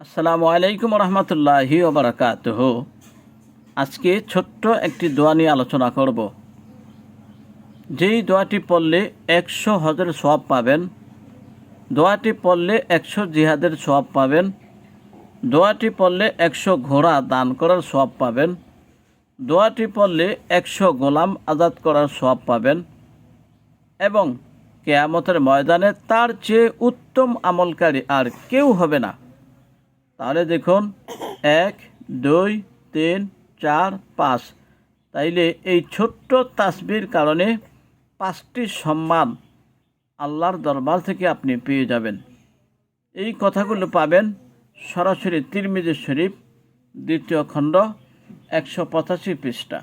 আসসালামু আলাইকুম রহমতুল্লাহি ওবরাকাতহ। আজকে ছোট্ট একটি দোয়া নিয়ে আলোচনা করব। যেই দোয়াটি পড়লে একশো হজের সব পাবেন, দোয়াটি পড়লে একশো জিহাদের সব পাবেন, দোয়াটি পড়লে একশো ঘোড়া দান করার সব পাবেন, দোয়াটি পড়লে একশো গোলাম আজাদ করার সব পাবেন এবং কেয়ামতের ময়দানে তার চেয়ে উত্তম আমলকারী আর কেউ হবে না। তাহলে দেখুন, এক, দুই, তিন, চার, পাঁচ। তাইলে এই ছোট্ট তাসবির কারণে পাঁচটি সম্মান আল্লাহর দরবার থেকে আপনি পেয়ে যাবেন। এই কথাগুলো পাবেন সরাসরি তিরমিজি শরীফ, দ্বিতীয় খণ্ড, একশো পঁচাশি পৃষ্ঠা।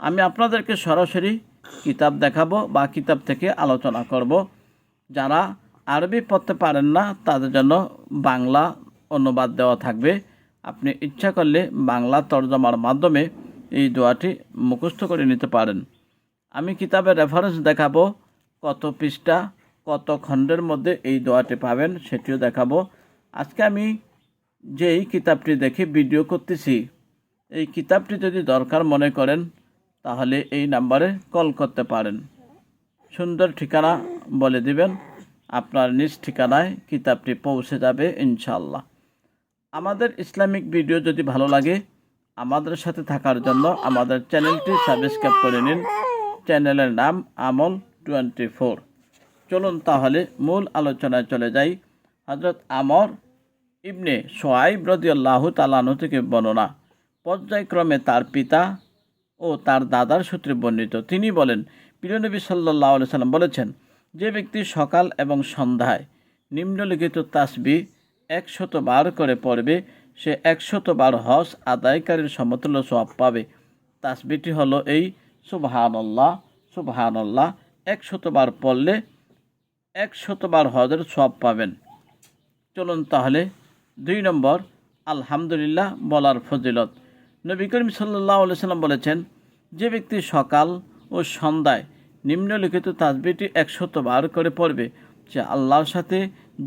আমি আপনাদেরকে সরাসরি কিতাব দেখাবো বা কিতাব থেকে আলোচনা করব। যারা আরবি পড়তে পারেন না, তাদের জন্য বাংলা অনুবাদ দেওয়া থাকবে। আপনি ইচ্ছা করলে বাংলা তর্জমার মাধ্যমে এই দোয়াটি মুখস্থ করে নিতে পারেন। আমি কিতাবের রেফারেন্স দেখাবো, কত পৃষ্ঠা, কত খণ্ডের মধ্যে এই দোয়াটি পাবেন সেটিও দেখাবো। আজকে আমি যেই কিতাবটি দেখে ভিডিও করতেছি, এই কিতাবটি যদি দরকার মনে করেন, তাহলে এই নাম্বারে কল করতে পারেন। সুন্দর ঠিকানা বলে দিবেন, আপনার নিজ ঠিকানায় কিতাবটি পৌঁছে যাবে ইনশাল্লাহ আমাদের ইসলামিক ভিডিও যদি ভালো লাগে, আমাদের সাথে থাকার জন্য আমাদের চ্যানেলটি সাবস্ক্রাইব করে নিন। চ্যানেলের নাম আমল টোয়েন্টি ফোর। চলুন তাহলে মূল আলোচনায় চলে যাই। হজরত আমর ইবনে সোয়াইব রদিয়াল্লাহ তালানু থেকে বর্ণনা। পর্যায়ক্রমে তার পিতা ও তার দাদার সূত্রে বর্ণিত। তিনি বলেন প্রিয়নবী সাল্লাহ সাল্লাম বলেছেন, যে ব্যক্তি সকাল এবং সন্ধ্যায় নিম্নলিখিত তাসবি একশত বার করে পড়বে, সে একশত বার হজ আদায়কারীর সমতুল্য সব পাবে। তাসবিটি হলো এই, সুবহানাল্লাহ সুবহানাল্লাহ একশত বার পড়লে একশত বার হজের সব পাবেন। চলুন তাহলে দুই নম্বর, আলহামদুলিল্লাহ বলার ফজিলত। নবী করিম সাল্লাহ সাল্লাম বলেছেন, যে ব্যক্তি সকাল ও সন্ধ্যায় নিম্নলিখিত তাসবিটি একশত বার করে পড়বে সে আল্লাহর সাথে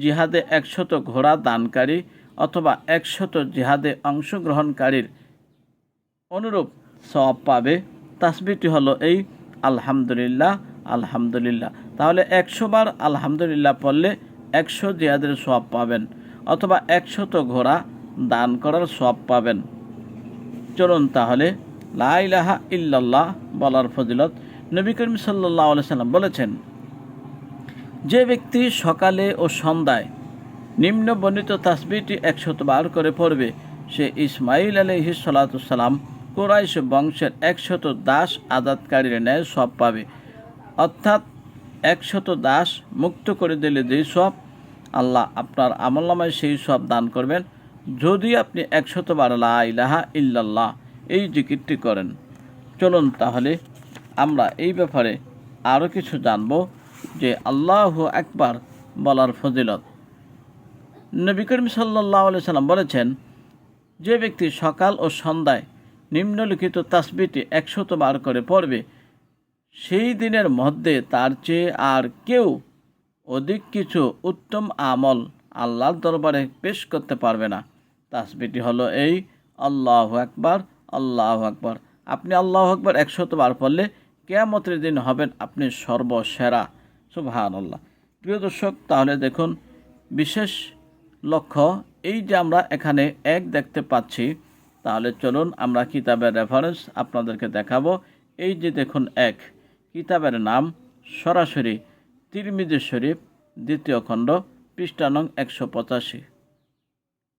জিহাদে একশত ঘোড়া দানকারী অথবা একশত জিহাদে অংশগ্রহণকারীর অনুরূপ সওয়াব পাবে। তাসবিটি হলো এই, আলহামদুলিল্লাহ আলহামদুলিল্লাহ। তাহলে একশো বার আলহামদুলিল্লাহ পড়লে একশো জিহাদের সওয়াব পাবেন অথবা একশত ঘোড়া দান করার সওয়াব পাবেন। চলুন তাহলে লাইলাহা ইল্লাল্লাহ বলার ফজিলত। নবী করিম সাল্লাহ সাল্লাম বলেছেন যে ব্যক্তি সকালে ও সন্ধ্যায় নিম্ন বর্ণিত তাসবিটি একশত বার করে পড়বে, সে ইসমাইল আলহি সালাতাম কোরাইশ বংশের একশত দাস আজাদকারীর ন্যায় সব পাবে। অর্থাৎ একশত দাস মুক্ত করে দিলে যেই সব, আল্লাহ আপনার আমল্লামায় সেই সব দান করবেন। যদি আপনি একশত বার ইলাহা ইল্লাল্লাহ এই জিকিরটি করেন। চলুন তাহলে আমরা এই ব্যাপারে আরও কিছু জানব। যে আল্লাহ একবার বলার ফজিলত। নবী করিম সাল্লাহ সাল্লাম বলেছেন, যে ব্যক্তি সকাল ও সন্ধ্যায় নিম্নলিখিত তাসবিটি একশত বার করে পড়বে, সেই দিনের মধ্যে তার চেয়ে আর কেউ অধিক কিছু উত্তম আমল আল্লাহর দরবারে পেশ করতে পারবে না। তাসবিটি হলো এই, আল্লাহ আকবার আল্লাহ আকবার। আপনি আল্লাহ আকবার একশত বার পড়লে কেয়ামতের দিন হবেন আপনি সর্বসেরা। সুবহান আল্লাহ প্রিয় দর্শক, তাহলে দেখুন, বিশেষ লক্ষ্য এই যে আমরা এখানে এক দেখতে পাচ্ছি, তাহলে চলুন আমরা কিতাবের রেফারেন্স আপনাদেরকে দেখাবো। এই যে দেখুন, এক, কিতাবের নাম সরাসরি তিরমিজি শরীফ, দ্বিতীয় খণ্ড পৃষ্ঠানং একশো পঁচাশি।